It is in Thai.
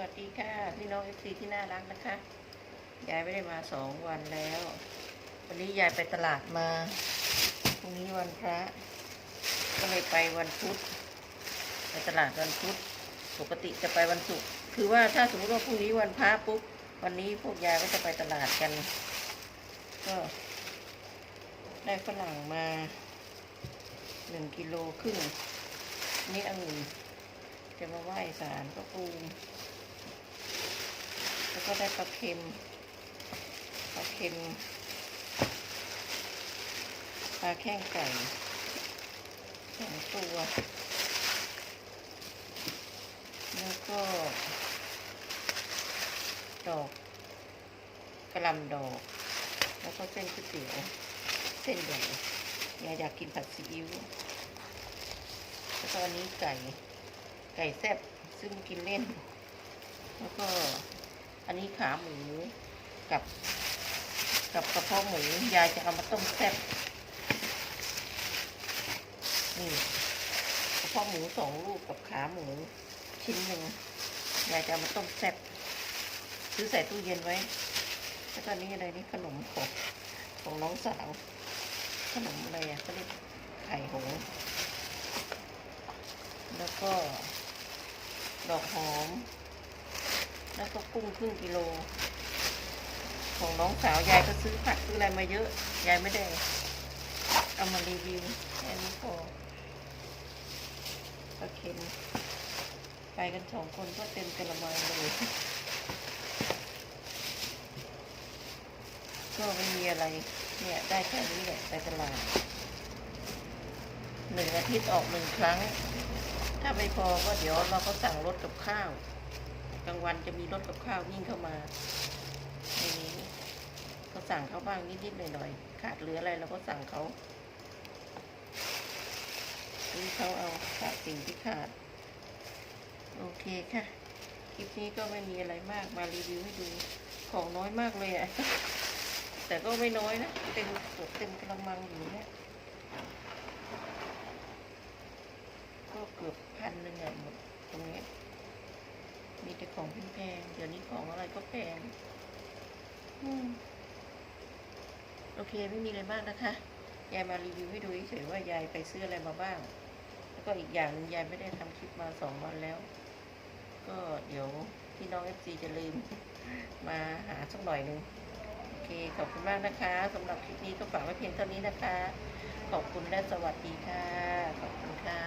วัสดีค่ะพี่น้องเอฟซีที่น่ารักนะคะ ยายไม่ได้มาสองวันแล้ว วันนี้ยายไปตลาดมาพรุ่งนี้วันพระ ก็เลยไปวันพุธไปตลาดวันพุธปกติจะไปวันศุกร์คือว่าถ้าสมมติว่าพรุ่งนี้วันพระปุ๊บวันนี้พวกยายก็จะไปตลาดกัน ก็ได้ฝรั่งมาหนึ่งกิโลครึ่งนี่องุ่นจะมาไหว้สารพระภูมิ ก็ได้ปลาเค็มปลาเค็มปลาแข้งไก่สองตัว แล้วก็ ดอกกระลำดอก แล้วก็เส้นก๋วยเตี๋ยวเส้นใหญ่ยายอยากกินผัดซีอิ๊วแล้วก็อันนี้ไก่ ไก่แซ่บซึ่งกินเล่น แล้วก็ อันนี้ขาหมูกับ กับกระเพาะหมูยายจะเอามาต้มแซ่บนี่กระเพาะหมูสองลูกกับขาหมูชิ้นหนึ่งยายจะเอามาต้มแซ่บซื้อใส่ตู้เย็นไว้แล้วก็อันนี้อะไรนี่ขนมของของน้องสาวขนมอะไรอะเขาเรียกไข่หงแล้วก็ดอกหอม แล้วก็กุ้งครึ่งกิโล ของน้องสาวยายก็ซื้อผักซื้ออะไรมาเยอะ ยายไม่ได้ เอามารีวิวแค่นี้พอปลาเค็มไปกันสองคนก็เต็มกระมังเลยก็ไม่มีอะไร เนี่ยได้แค่นี้แหละไปตลาดหนึ่งอาทิตย์ออกหนึ่งครั้ง ถ้าไม่พอก็เดี๋ยวเราก็สั่งรถกับข้าว กลางวันจะมีรถกับข้าววิ่งเข้ามาในนี้ก็สั่งเขาบ้างนิดๆหน่อยๆขาดเหลืออะไรเราก็สั่งเขานี่เขาเอาขาดสิ่งที่ขาด โอเคค่ะ คลิปนี้ก็ไม่มีอะไรมากมารีวิวให้ดูของน้อยมากเลยอะแต่ก็ไม่น้อยนะเต็มเต็มกระมังอยู่เนี่ยก็เกือบพันหนึ่งอะหมดตรงนี้ ของแพงๆเดี๋ยวนี้ของอะไรก็แพงอืมโอเคไม่มีอะไรมากนะคะยายมารีวิวให้ดูเฉยๆว่ายายไปซื้ออะไรมาบ้าง แล้วก็อีกอย่างหนึงยายไม่ได้ทำคลิปมาสองวันแล้ว ก็เดี๋ยวพี่น้องเอฟซีจะลืมมาหาสักหน่อยหนึงโอเคขอบคุณมากนะคะสำหรับคลิปนี้ก็ฝากไว้เพียงเท่านี้นะคะ ขอบคุณและสวัสดีค่ะ ขอบคุณค่ะ